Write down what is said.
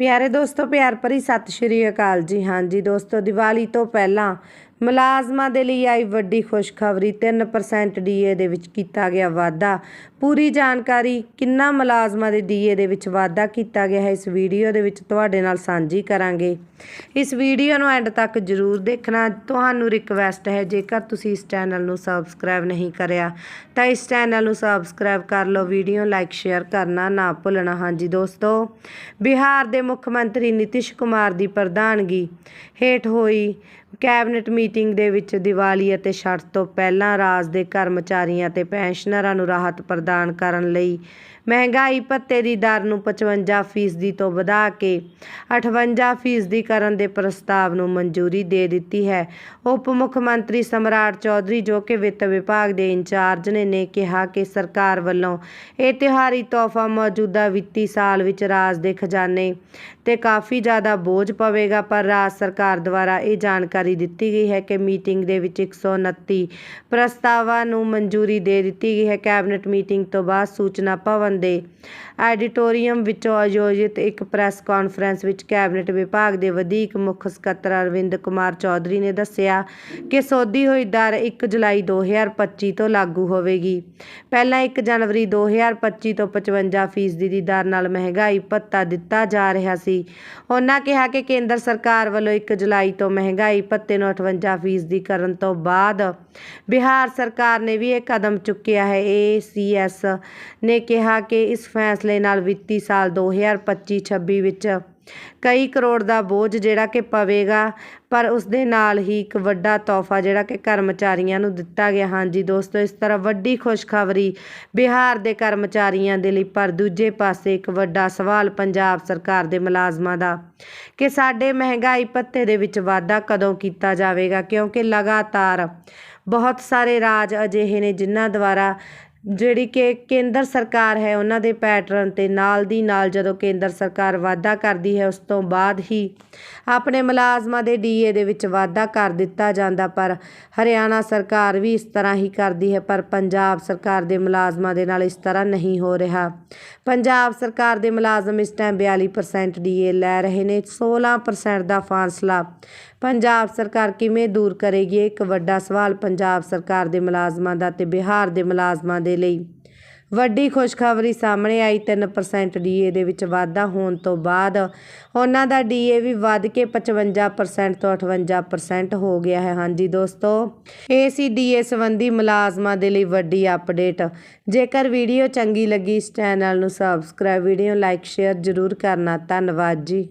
ਪਿਆਰੇ ਦੋਸਤੋ ਪਿਆਰ ਭਰੀ ਸਤਿ ਸ਼੍ਰੀ ਅਕਾਲ ਜੀ। ਹਾਂਜੀ ਦੋਸਤੋ ਦੀਵਾਲੀ ਤੋਂ ਪਹਿਲਾਂ ਮੁਲਾਜ਼ਮਾਂ ਦੇ ਲਈ ਆਈ ਵੱਡੀ ਖੁਸ਼ਖਬਰੀ 3% ਡੀਏ ਦੇ ਵਿੱਚ ਕੀਤਾ ਗਿਆ ਵਾਧਾ। ਪੂਰੀ ਜਾਣਕਾਰੀ ਕਿੰਨਾ ਮੁਲਾਜ਼ਮਾਂ ਦੇ ਡੀਏ ਦੇ ਵਿੱਚ ਵਾਧਾ ਕੀਤਾ ਗਿਆ ਹੈ, ਇਸ ਵੀਡੀਓ ਦੇ ਵਿੱਚ ਤੁਹਾਡੇ ਨਾਲ ਸਾਂਝੀ ਕਰਾਂਗੇ। ਇਸ ਵੀਡੀਓ ਨੂੰ ਐਂਡ ਤੱਕ ਜਰੂਰ ਦੇਖਣਾ। ਤੁਹਾਨੂੰ ਰਿਕਵੈਸਟ ਹੈ, ਜੇਕਰ ਤੁਸੀਂ ਇਸ ਚੈਨਲ ਨੂੰ ਸਬਸਕ੍ਰਾਈਬ ਨਹੀਂ ਕਰਿਆ, ਤਾਂ ਇਸ ਚੈਨਲ ਨੂੰ ਸਬਸਕ੍ਰਾਈਬ ਕਰ ਲਓ, ਵੀਡੀਓ ਲਾਈਕ ਸ਼ੇਅਰ ਕਰਨਾ ਨਾ ਭੁੱਲਣਾ। ਹਾਂਜੀ ਦੋਸਤੋ, ਬਿਹਾਰ ਦੇ ਮੁੱਖ ਮੰਤਰੀ ਨਿਤਿਸ਼ ਕੁਮਾਰ ਦੀ ਪ੍ਰਧਾਨਗੀ ਹੇਠ ਹੋਈ ਕੈਬਨਿਟ ਮੀਟਿੰਗ ਮੀਟਿੰਗ ਦੇ ਵਿੱਚ ਦੀਵਾਲੀ ਅਤੇ ਛਠ ਤੋਂ ਪਹਿਲਾਂ ਰਾਜ ਦੇ ਕਰਮਚਾਰੀਆਂ ਅਤੇ ਪੈਨਸ਼ਨਰਾਂ ਨੂੰ ਰਾਹਤ ਪ੍ਰਦਾਨ ਕਰਨ ਲਈ ਮਹਿੰਗਾਈ ਭੱਤੇ ਦੀ ਦਰ ਨੂੰ 55% ਫੀਸਦੀ ਤੋਂ ਵਧਾ ਕੇ 58% ਫੀਸਦੀ ਕਰਨ ਦੇ ਪ੍ਰਸਤਾਵ ਨੂੰ ਮਨਜ਼ੂਰੀ ਦੇ ਦਿੱਤੀ ਹੈ। ਉਪ ਮੁੱਖ ਮੰਤਰੀ ਸਮਰਾਟ ਚੌਧਰੀ ਜੋ ਕਿ ਵਿੱਤ ਵਿਭਾਗ ਦੇ ਇੰਚਾਰਜ ਨੇ ਨੇ ਕਿਹਾ ਕਿ ਸਰਕਾਰ ਵੱਲੋਂ ਇਹ ਤਿਉਹਾਰੀ ਤੋਹਫਾ ਮੌਜੂਦਾ ਵਿੱਤੀ ਸਾਲ ਵਿੱਚ ਰਾਜ ਦੇ ਖਜ਼ਾਨੇ ਤੇ ਕਾਫੀ ਜ਼ਿਆਦਾ ਬੋਝ ਪਵੇਗਾ, ਪਰ ਰਾਜ ਸਰਕਾਰ ਦੁਆਰਾ ਇਹ ਜਾਣਕਾਰੀ ਦਿੱਤੀ ਗਈ ਹੈ ਕਿ ਮੀਟਿੰਗ ਦੇ ਵਿੱਚ 129 ਪ੍ਰਸਤਾਵਾਂ ਨੂੰ ਮਨਜ਼ੂਰੀ ਦੇ ਦਿੱਤੀ ਗਈ ਹੈ। ਕੈਬਨਿਟ ਮੀਟਿੰਗ ਤੋਂ ਬਾਅਦ ਸੂਚਨਾ ਭਵਨ ਦੇ ਐਡੀਟੋਰੀਅਮ ਵਿੱਚੋਂ ਆਯੋਜਿਤ ਇੱਕ ਪ੍ਰੈਸ ਕਾਨਫਰੰਸ ਵਿੱਚ ਕੈਬਨਿਟ ਵਿਭਾਗ ਦੇ ਵਧੀਕ ਮੁੱਖ ਸਕੱਤਰ ਅਰਵਿੰਦ ਕੁਮਾਰ ਚੌਧਰੀ ਨੇ ਦੱਸਿਆ ਕਿ ਸੋਧੀ ਹੋਈ ਦਰ 1 ਜੁਲਾਈ 2025 ਤੋਂ ਲਾਗੂ ਹੋਵੇਗੀ। ਪਹਿਲਾਂ 1 ਜਨਵਰੀ 2025 ਤੋਂ 55% ਫੀਸਦੀ ਦੀ ਦਰ ਨਾਲ ਮਹਿੰਗਾਈ ਭੱਤਾ ਦਿੱਤਾ ਜਾ ਰਿਹਾ ਸੀ। ਉਹਨਾਂ ਕਿਹਾ ਕਿ ਕੇਂਦਰ ਸਰਕਾਰ ਵੱਲੋਂ 1 ਜੁਲਾਈ ਤੋਂ ਮਹਿੰਗਾਈ ਭੱਤੇ ਨੂੰ 58% ਫੀਸਦੀ ਕਰਨ ਤੋਂ ਬਾਅਦ ਬਿਹਾਰ ਸਰਕਾਰ ਨੇ ਵੀ ਇਹ ਕਦਮ ਚੁੱਕਿਆ ਹੈ। ਏਸੀਐਸ ਨੇ ਕਿਹਾ ਕਿ ਇਸ ਫੈਸਲੇ ਨਾਲ ਵਿੱਤੀ ਸਾਲ 2025-26 ਵਿੱਚ ਕਈ ਕਰੋੜ ਦਾ ਬੋਝ ਜਿਹੜਾ ਕਿ ਪਵੇਗਾ, ਪਰ ਉਸ ਦੇ ਨਾਲ ਹੀ ਇੱਕ ਵੱਡਾ ਤੋਹਫਾ ਜਿਹੜਾ ਕਿ ਕਰਮਚਾਰੀਆਂ ਨੂੰ ਦਿੱਤਾ ਗਿਆ। ਹਾਂਜੀ ਦੋਸਤੋ, ਇਸ ਤਰ੍ਹਾਂ ਵੱਡੀ ਖੁਸ਼ਖਬਰੀ ਬਿਹਾਰ ਦੇ ਕਰਮਚਾਰੀਆਂ ਦੇ ਲਈ। ਪਰ ਦੂਜੇ ਪਾਸੇ ਇੱਕ ਵੱਡਾ ਸਵਾਲ ਪੰਜਾਬ ਸਰਕਾਰ ਦੇ ਮੁਲਾਜ਼ਮਾਂ ਦਾ ਕਿ ਸਾਡੇ ਮਹਿੰਗਾਈ ਭੱਤੇ ਦੇ ਵਿੱਚ ਵਾਧਾ ਕਦੋਂ ਕੀਤਾ ਜਾਵੇਗਾ? ਕਿਉਂਕਿ ਲਗਾਤਾਰ ਬਹੁਤ ਸਾਰੇ ਰਾਜ ਅਜਿਹੇ ਨੇ ਜਿਨ੍ਹਾਂ ਦੁਆਰਾ ਜਿਹੜੀ ਕਿ ਕੇਂਦਰ ਸਰਕਾਰ ਹੈ, ਉਹਨਾਂ ਦੇ ਪੈਟਰਨ ਤੇ ਨਾਲ ਦੀ ਨਾਲ ਜਦੋਂ ਕੇਂਦਰ ਸਰਕਾਰ ਵਾਧਾ ਕਰਦੀ ਹੈ, ਉਸ ਤੋਂ ਬਾਅਦ ਹੀ ਆਪਣੇ ਮੁਲਾਜ਼ਮਾਂ ਦੇ ਡੀਏ ਦੇ ਵਿੱਚ ਵਾਧਾ ਕਰ ਦਿੱਤਾ ਜਾਂਦਾ, ਪਰ ਹਰਿਆਣਾ ਸਰਕਾਰ ਵੀ ਇਸ ਤਰ੍ਹਾਂ ਹੀ ਕਰਦੀ ਹੈ, ਪਰ ਪੰਜਾਬ ਸਰਕਾਰ ਦੇ ਮੁਲਾਜ਼ਮਾਂ ਦੇ ਨਾਲ ਇਸ ਤਰ੍ਹਾਂ ਨਹੀਂ ਹੋ ਰਿਹਾ। ਪੰਜਾਬ ਸਰਕਾਰ ਦੇ ਮੁਲਾਜ਼ਮ ਇਸ ਟਾਈਮ 42% ਡੀਏ ਲੈ ਰਹੇ ਨੇ 16% ਦਾ ਫਾਸਲਾ। ਪੰਜਾਬ ਸਰਕਾਰ ਕਿਵੇਂ ਦੂਰ ਕਰੇਗੀ ਇੱਕ ਵੱਡਾ ਸਵਾਲ ਪੰਜਾਬ ਸਰਕਾਰ ਦੇ ਮੁਲਾਜ਼ਮਾਂ ਦਾ ਤੇ ਬਿਹਾਰ ਦੇ ਮੁਲਾਜ਼ਮਾਂ ਦੇ ਦੇ ਲਈ। ਵੱਡੀ ਖੁਸ਼ਖਬਰੀ ਸਾਹਮਣੇ ਆਈ। 3% ਡੀਏ ਦੇ ਵਿੱਚ ਵਾਧਾ ਹੋਣ ਤੋਂ ਬਾਅਦ ਉਹਨਾਂ ਦਾ ਡੀਏ ਵੀ ਵੱਧ ਕੇ 55% ਤੋਂ 58% ਹੋ ਗਿਆ ਹੈ। ਹਾਂਜੀ ਦੋਸਤੋ, ਇਹ ਸੀ ਡੀਏ ਸੰਬੰਧੀ ਮੁਲਾਜ਼ਮਾਂ ਦੇ ਲਈ ਵੱਡੀ ਅਪਡੇਟ। ਜੇਕਰ ਵੀਡੀਓ ਚੰਗੀ ਲੱਗੀ ਇਸ ਚੈਨਲ ਨੂੰ ਸਬਸਕ੍ਰਾਈਬ ਵੀਡੀਓ ਲਾਈਕ ਸ਼ੇਅਰ ਜ਼ਰੂਰ ਕਰਨਾ। ਧੰਨਵਾਦ ਜੀ।